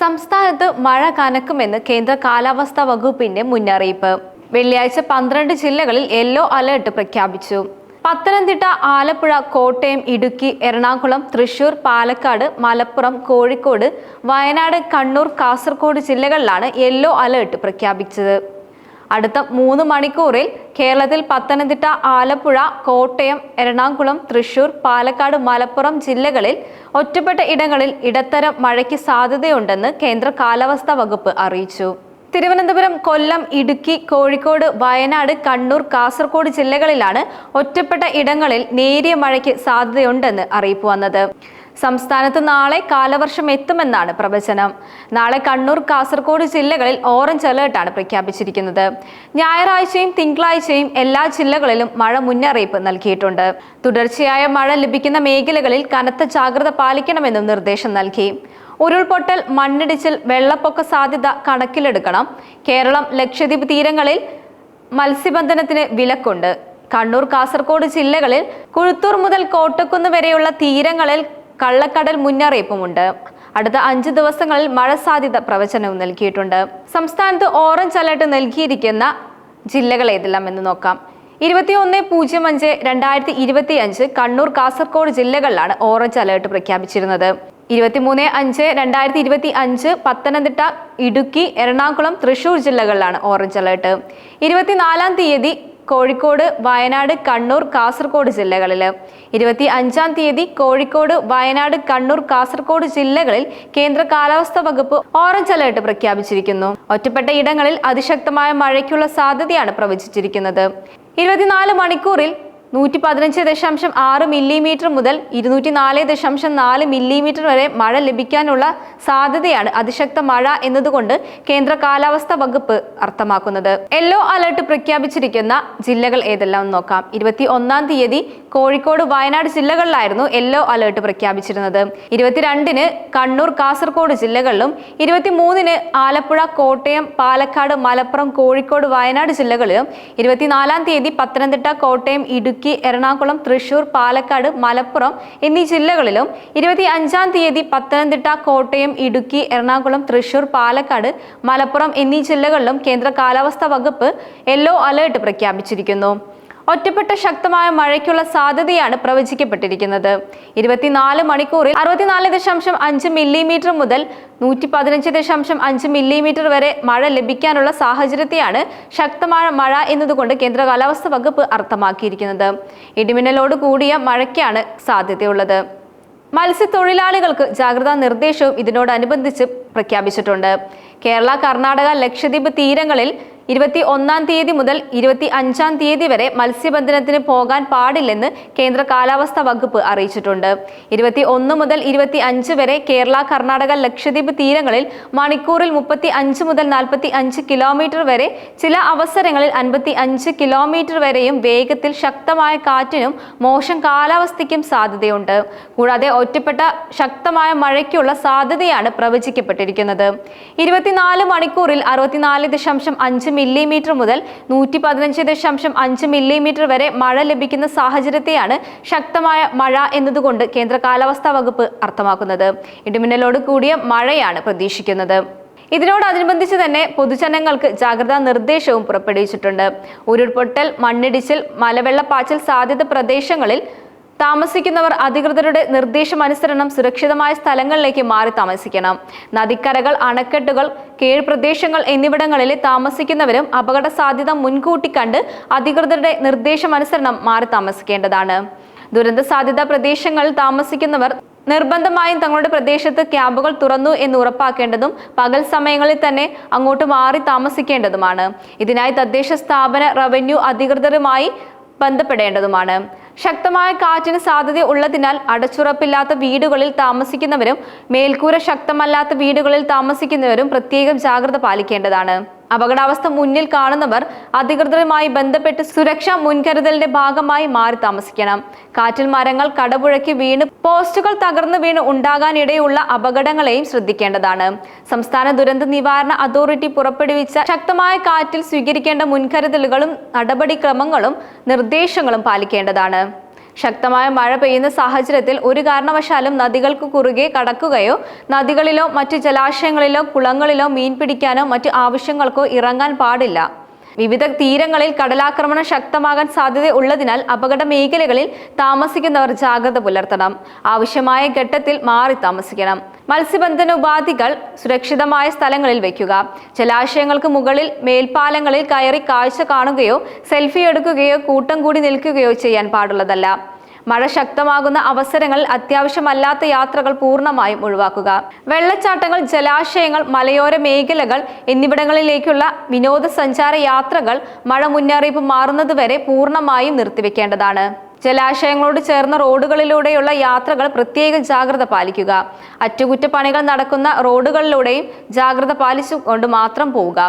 സംസ്ഥാനത്ത് മഴ കനക്കുമെന്ന് കേന്ദ്ര കാലാവസ്ഥാ വകുപ്പിന്റെ മുന്നറിയിപ്പ്. വെള്ളിയാഴ്ച പന്ത്രണ്ട് ജില്ലകളിൽ യെല്ലോ അലർട്ട് പ്രഖ്യാപിച്ചു. പത്തനംതിട്ട ആലപ്പുഴ കോട്ടയം ഇടുക്കി എറണാകുളം തൃശൂർ പാലക്കാട് മലപ്പുറം കോഴിക്കോട് വയനാട് കണ്ണൂർ കാസർഗോഡ് ജില്ലകളിലാണ് യെല്ലോ അലേർട്ട് പ്രഖ്യാപിച്ചത്. അടുത്ത മൂന്ന് മണിക്കൂറിൽ കേരളത്തിൽ പത്തനംതിട്ട ആലപ്പുഴ കോട്ടയം എറണാകുളം തൃശൂർ പാലക്കാട് മലപ്പുറം ജില്ലകളിൽ ഒറ്റപ്പെട്ട ഇടങ്ങളിൽ ഇടത്തരം മഴയ്ക്ക് സാധ്യതയുണ്ടെന്ന് കേന്ദ്ര കാലാവസ്ഥാ വകുപ്പ് അറിയിച്ചു. തിരുവനന്തപുരം കൊല്ലം ഇടുക്കി കോഴിക്കോട് വയനാട് കണ്ണൂർ കാസർഗോഡ് ജില്ലകളിലാണ് ഒറ്റപ്പെട്ട ഇടങ്ങളിൽ നേരിയ മഴയ്ക്ക് സാധ്യതയുണ്ടെന്ന് അറിയിപ്പ് വന്നത്. സംസ്ഥാനത്ത് നാളെ കാലവർഷം എത്തുമെന്നാണ് പ്രവചനം. നാളെ കണ്ണൂർ കാസർഗോഡ് ജില്ലകളിൽ ഓറഞ്ച് അലേർട്ടാണ് പ്രഖ്യാപിച്ചിരിക്കുന്നത്. ഞായറാഴ്ചയും തിങ്കളാഴ്ചയും എല്ലാ ജില്ലകളിലും മഴ മുന്നറിയിപ്പ് നൽകിയിട്ടുണ്ട്. തുടർച്ചയായ മഴ ലഭിക്കുന്ന മേഖലകളിൽ കനത്ത ജാഗ്രത പാലിക്കണമെന്നും നിർദ്ദേശം നൽകി. ഉരുൾപൊട്ടൽ മണ്ണിടിച്ചിൽ വെള്ളപ്പൊക്ക സാധ്യത കണക്കിലെടുക്കണം. കേരളം ലക്ഷദ്വീപ് തീരങ്ങളിൽ മത്സ്യബന്ധനത്തിന് വിലക്കുണ്ട്. കണ്ണൂർ കാസർഗോഡ് ജില്ലകളിൽ കുഴുത്തൂർ മുതൽ കോട്ടക്കുന്ന് വരെയുള്ള തീരങ്ങളിൽ കള്ളക്കടൽ മുന്നറിയിപ്പുമുണ്ട്. അടുത്ത അഞ്ച് ദിവസങ്ങളിൽ മഴ സാധ്യത പ്രവചനവും നൽകിയിട്ടുണ്ട്. സംസ്ഥാനത്ത് ഓറഞ്ച് അലർട്ട് നൽകിയിരിക്കുന്ന ജില്ലകൾ ഏതെല്ലാം എന്ന് നോക്കാം. ഇരുപത്തിയൊന്ന് പൂജ്യം അഞ്ച് രണ്ടായിരത്തി ഇരുപത്തി അഞ്ച് കണ്ണൂർ കാസർഗോഡ് ജില്ലകളിലാണ് ഓറഞ്ച് അലേർട്ട് പ്രഖ്യാപിച്ചിരുന്നത്. ഇരുപത്തിമൂന്ന് അഞ്ച് രണ്ടായിരത്തി ഇരുപത്തി അഞ്ച് പത്തനംതിട്ട ഇടുക്കി എറണാകുളം തൃശൂർ ജില്ലകളിലാണ് ഓറഞ്ച് അലേർട്ട്. ഇരുപത്തിനാലാം തീയതി കോഴിക്കോട് വയനാട് കണ്ണൂർ കാസർഗോഡ് ജില്ലകളിൽ ഇരുപത്തി അഞ്ചാം തീയതി കോഴിക്കോട് വയനാട് കണ്ണൂർ കാസർഗോഡ് ജില്ലകളിൽ കേന്ദ്ര കാലാവസ്ഥാ വകുപ്പ് ഓറഞ്ച് അലേർട്ട് പ്രഖ്യാപിച്ചിരിക്കുന്നു. ഒറ്റപ്പെട്ട ഇടങ്ങളിൽ അതിശക്തമായ മഴയ്ക്കുള്ള സാധ്യതയാണ് പ്രവചിച്ചിരിക്കുന്നത്. ഇരുപത്തിനാല് മണിക്കൂറിൽ നൂറ്റി പതിനഞ്ച് ദശാംശം ആറ് മില്ലിമീറ്റർ മുതൽ ഇരുന്നൂറ്റി നാല് ദശാംശം നാല് മില്ലിമീറ്റർ വരെ മഴ ലഭിക്കാനുള്ള സാധ്യതയാണ് അതിശക്ത മഴ എന്നതുകൊണ്ട് കേന്ദ്ര കാലാവസ്ഥാ വകുപ്പ് അർത്ഥമാക്കുന്നത്. യെല്ലോ അലർട്ട് പ്രഖ്യാപിച്ചിരിക്കുന്ന ജില്ലകൾ ഏതെല്ലാം നോക്കാം. ഇരുപത്തി ഒന്നാം തീയതി കോഴിക്കോട് വയനാട് ജില്ലകളിലായിരുന്നു യെല്ലോ അലർട്ട് പ്രഖ്യാപിച്ചിരുന്നത്. ഇരുപത്തിരണ്ടിന് കണ്ണൂർ കാസർഗോഡ് ജില്ലകളിലും ഇരുപത്തിമൂന്നിന് ആലപ്പുഴ കോട്ടയം പാലക്കാട് മലപ്പുറം കോഴിക്കോട് വയനാട് ജില്ലകളിലും ഇരുപത്തിനാലാം തീയതി പത്തനംതിട്ട കോട്ടയം ഇടുക്കി എറണാകുളം തൃശൂർ പാലക്കാട് മലപ്പുറം എന്നീ ജില്ലകളിലും ഇരുപത്തി അഞ്ചാം തീയതി പത്തനംതിട്ട കോട്ടയം ഇടുക്കി എറണാകുളം തൃശൂർ പാലക്കാട് മലപ്പുറം എന്നീ ജില്ലകളിലും കേന്ദ്ര കാലാവസ്ഥാ വകുപ്പ് യെല്ലോ അലേർട്ട് പ്രഖ്യാപിച്ചിരിക്കുന്നു. ഒറ്റപ്പെട്ട ശക്തമായ മഴയ്ക്കുള്ള സാധ്യതയാണ് പ്രവചിക്കപ്പെട്ടിരിക്കുന്നത്. ഇരുപത്തിനാല് മണിക്കൂറിൽ അറുപത്തിനാല് ദശാംശം അഞ്ച് മില്ലിമീറ്റർ മുതൽ നൂറ്റി പതിനഞ്ച് ദശാംശം അഞ്ച് മില്ലിമീറ്റർ വരെ മഴ ലഭിക്കാനുള്ള സാഹചര്യത്തെയാണ് ശക്തമായ മഴ എന്നതുകൊണ്ട് കേന്ദ്ര കാലാവസ്ഥാ വകുപ്പ് അർത്ഥമാക്കിയിരിക്കുന്നത്. ഇടിമിന്നലോട് കൂടിയ മഴയ്ക്കാണ് സാധ്യതയുള്ളത്. മത്സ്യത്തൊഴിലാളികൾക്ക് ജാഗ്രതാ നിർദ്ദേശവും ഇതിനോടനുബന്ധിച്ച് പ്രഖ്യാപിച്ചിട്ടുണ്ട്. കേരള കർണാടക ലക്ഷദ്വീപ് തീരങ്ങളിൽ ഇരുപത്തി ഒന്നാം തീയതി മുതൽ ഇരുപത്തി അഞ്ചാം തീയതി വരെ മത്സ്യബന്ധനത്തിന് പോകാൻ പാടില്ലെന്ന് കേന്ദ്ര കാലാവസ്ഥാ വകുപ്പ് അറിയിച്ചിട്ടുണ്ട്. ഇരുപത്തി ഒന്ന് മുതൽ ഇരുപത്തി അഞ്ച് വരെ കേരള കർണാടക ലക്ഷദ്വീപ് തീരങ്ങളിൽ മണിക്കൂറിൽ മുപ്പത്തി അഞ്ച് മുതൽ നാൽപ്പത്തി അഞ്ച് കിലോമീറ്റർ വരെ ചില അവസരങ്ങളിൽ അൻപത്തി അഞ്ച് കിലോമീറ്റർ വരെയും വേഗത്തിൽ ശക്തമായ കാറ്റിനും മോശം കാലാവസ്ഥയ്ക്കും സാധ്യതയുണ്ട്. കൂടാതെ ഒറ്റപ്പെട്ട ശക്തമായ മഴയ്ക്കുള്ള സാധ്യതയാണ് പ്രവചിക്കപ്പെട്ടിരിക്കുന്നത്. ഇരുപത്തിനാല് മണിക്കൂറിൽ അറുപത്തിനാല് ദശാംശം അഞ്ച് മില്ലിമീറ്റർ മുതൽ നൂറ്റി പതിനഞ്ച് ദശാംശം അഞ്ച് മില്ലിമീറ്റർ വരെ മഴ ലഭിക്കുന്ന സാഹചര്യത്തെയാണ് ശക്തമായ മഴ എന്നതുകൊണ്ട് കേന്ദ്ര കാലാവസ്ഥാ വകുപ്പ് അർത്ഥമാക്കുന്നത്. ഇടിമിന്നലോട് കൂടിയ മഴയാണ് പ്രതീക്ഷിക്കുന്നത്. ഇതിനോടനുബന്ധിച്ച് തന്നെ പൊതുജനങ്ങൾക്ക് ജാഗ്രതാ നിർദ്ദേശവും പുറപ്പെടുവിച്ചിട്ടുണ്ട്. ഉരുൾപൊട്ടൽ മണ്ണിടിച്ചിൽ മലവെള്ളപ്പാച്ചിൽ സാധ്യത പ്രദേശങ്ങളിൽ താമസിക്കുന്നവർ അധികൃതരുടെ നിർദ്ദേശമനുസരണം സുരക്ഷിതമായ സ്ഥലങ്ങളിലേക്ക് മാറി താമസിക്കണം. നദിക്കരകൾ അണക്കെട്ടുകൾ കീഴ്പ്രദേശങ്ങൾ എന്നിവിടങ്ങളിൽ താമസിക്കുന്നവരും അപകട സാധ്യത മുൻകൂട്ടി കണ്ട് അധികൃതരുടെ നിർദ്ദേശമനുസരണം മാറി താമസിക്കേണ്ടതാണ്. ദുരന്ത സാധ്യതാ പ്രദേശങ്ങളിൽ താമസിക്കുന്നവർ നിർബന്ധമായും തങ്ങളുടെ പ്രദേശത്ത് ക്യാമ്പുകൾ തുറന്നു എന്ന് ഉറപ്പാക്കേണ്ടതും പകൽ സമയങ്ങളിൽ തന്നെ അങ്ങോട്ട് മാറി താമസിക്കേണ്ടതുമാണ്. ഇതിനായി തദ്ദേശ സ്ഥാപന റവന്യൂ അധികൃതരുമായി ബന്ധപ്പെടേണ്ടതുമാണ്. ശക്തമായ കാറ്റിന് സാധ്യത ഉള്ളതിനാൽ അടച്ചുറപ്പില്ലാത്ത വീടുകളിൽ താമസിക്കുന്നവരും മേൽക്കൂര ശക്തമല്ലാത്ത വീടുകളിൽ താമസിക്കുന്നവരും പ്രത്യേകം ജാഗ്രത പാലിക്കേണ്ടതാണ്. അപകടാവസ്ഥ മുന്നിൽ കാണുന്നവർ അധികൃതരുമായി ബന്ധപ്പെട്ട് സുരക്ഷാ മുൻകരുതലിന്റെ ഭാഗമായി മാറി താമസിക്കണം. കാറ്റിൽ മരങ്ങൾ കടപുഴക്കി വീണ് പോസ്റ്റുകൾ തകർന്നു വീണ് ഉണ്ടാകാനിടയുള്ള അപകടങ്ങളെയും ശ്രദ്ധിക്കേണ്ടതാണ്. സംസ്ഥാന ദുരന്ത നിവാരണ അതോറിറ്റി പുറപ്പെടുവിച്ച ശക്തമായ കാറ്റിൽ സ്വീകരിക്കേണ്ട മുൻകരുതലുകളും നടപടിക്രമങ്ങളും നിർദ്ദേശങ്ങളും പാലിക്കേണ്ടതാണ്. ശക്തമായ മഴ പെയ്യുന്ന സാഹചര്യത്തിൽ ഒരു കാരണവശാലും നദികൾക്ക് കുറുകെ കടക്കുകയോ നദികളിലോ മറ്റ് ജലാശയങ്ങളിലോ കുളങ്ങളിലോ മീൻ പിടിക്കാനോ മറ്റ് ആവശ്യങ്ങൾക്കോ ഇറങ്ങാൻ പാടില്ല. വിവിധ തീരങ്ങളിൽ കടലാക്രമണം ശക്തമാകാൻ സാധ്യത ഉള്ളതിനാൽ അപകട മേഖലകളിൽ താമസിക്കുന്നവർ ജാഗ്രത പുലർത്തണം. ആവശ്യമായ ഘട്ടത്തിൽ മാറി താമസിക്കണം. മത്സ്യബന്ധന ഉപാധികൾ സുരക്ഷിതമായ സ്ഥലങ്ങളിൽ വയ്ക്കുക. ജലാശയങ്ങൾക്ക് മുകളിൽ മേൽപ്പാലങ്ങളിൽ കയറി കാഴ്ച കാണുകയോ സെൽഫി എടുക്കുകയോ കൂട്ടം കൂടി നിൽക്കുകയോ ചെയ്യാൻ പാടുള്ളതല്ല. മഴ ശക്തമാകുന്ന അവസരങ്ങളിൽ അത്യാവശ്യമല്ലാത്ത യാത്രകൾ പൂർണമായും ഒഴിവാക്കുക. വെള്ളച്ചാട്ടങ്ങൾ ജലാശയങ്ങൾ മലയോര മേഖലകൾ എന്നിവിടങ്ങളിലേക്കുള്ള വിനോദസഞ്ചാര യാത്രകൾ മഴ മുന്നറിയിപ്പ് മാറുന്നതുവരെ പൂർണമായും നിർത്തിവെക്കേണ്ടതാണ്. ജലാശയങ്ങളോട് ചേർന്ന റോഡുകളിലൂടെയുള്ള യാത്രകൾ പ്രത്യേക ജാഗ്രത പാലിക്കുക. അറ്റകുറ്റപ്പണികൾ നടക്കുന്ന റോഡുകളിലൂടെയും ജാഗ്രത പാലിച്ചുകൊണ്ട് മാത്രം പോവുക.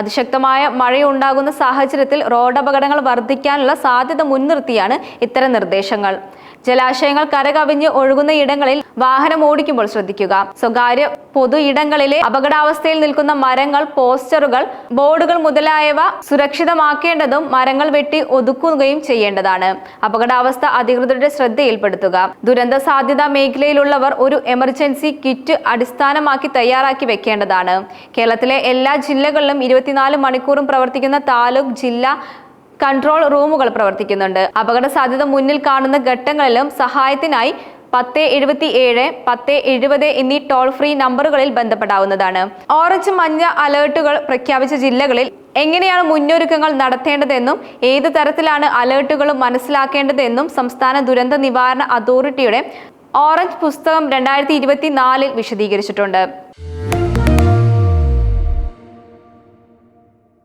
അതിശക്തമായ മഴയുണ്ടാകുന്ന സാഹചര്യത്തിൽ റോഡപകടങ്ങൾ വർദ്ധിക്കാനുള്ള സാധ്യത മുൻനിർത്തിയാണ് ഇത്തരം നിർദ്ദേശങ്ങൾ. ജലാശയങ്ങൾ കരകവിഞ്ഞ് ഒഴുകുന്ന ഇടങ്ങളിൽ വാഹനം ഓടിക്കുമ്പോൾ ശ്രദ്ധിക്കുക. സ്വകാര്യ പൊതു ഇടങ്ങളിലെ അപകടാവസ്ഥയിൽ നിൽക്കുന്ന മരങ്ങൾ പോസ്റ്ററുകൾ ബോർഡുകൾ മുതലായവ സുരക്ഷിതമാക്കേണ്ടതും മരങ്ങൾ വെട്ടി ഒതുക്കുകയും ചെയ്യേണ്ടതാണ്. അപകടാവസ്ഥ അധികൃതരുടെ ശ്രദ്ധയിൽപ്പെടുത്തുക. ദുരന്ത സാധ്യതാ മേഖലയിലുള്ളവർ ഒരു എമർജൻസി കിറ്റ് അടിസ്ഥാനമാക്കി തയ്യാറാക്കി വെക്കേണ്ടതാണ്. കേരളത്തിലെ എല്ലാ ജില്ലകളിലും ഇരുപത്തിനാല് മണിക്കൂറും പ്രവർത്തിക്കുന്ന താലൂക്ക് ജില്ലാ കൺട്രോൾ റൂമുകൾ പ്രവർത്തിക്കുന്നുണ്ട്. അപകട സാധ്യത മുന്നിൽ കാണുന്ന ഘട്ടങ്ങളിലും സഹായത്തിനായി പത്ത് എഴുപത്തി ഏഴ് പത്ത് എഴുപത് എന്നീ ടോൾ ഫ്രീ നമ്പറുകളിൽ ബന്ധപ്പെടാവുന്നതാണ്. ഓറഞ്ച് മഞ്ഞ അലേർട്ടുകൾ പ്രഖ്യാപിച്ച ജില്ലകളിൽ എങ്ങനെയാണ് മുന്നൊരുക്കങ്ങൾ നടത്തേണ്ടതെന്നും ഏത് തരത്തിലാണ് അലേർട്ടുകൾ മനസ്സിലാക്കേണ്ടതെന്നും സംസ്ഥാന ദുരന്ത നിവാരണ അതോറിറ്റിയുടെ ഓറഞ്ച് പുസ്തകം രണ്ടായിരത്തി ഇരുപത്തിനാലിൽ വിശദീകരിച്ചിട്ടുണ്ട്.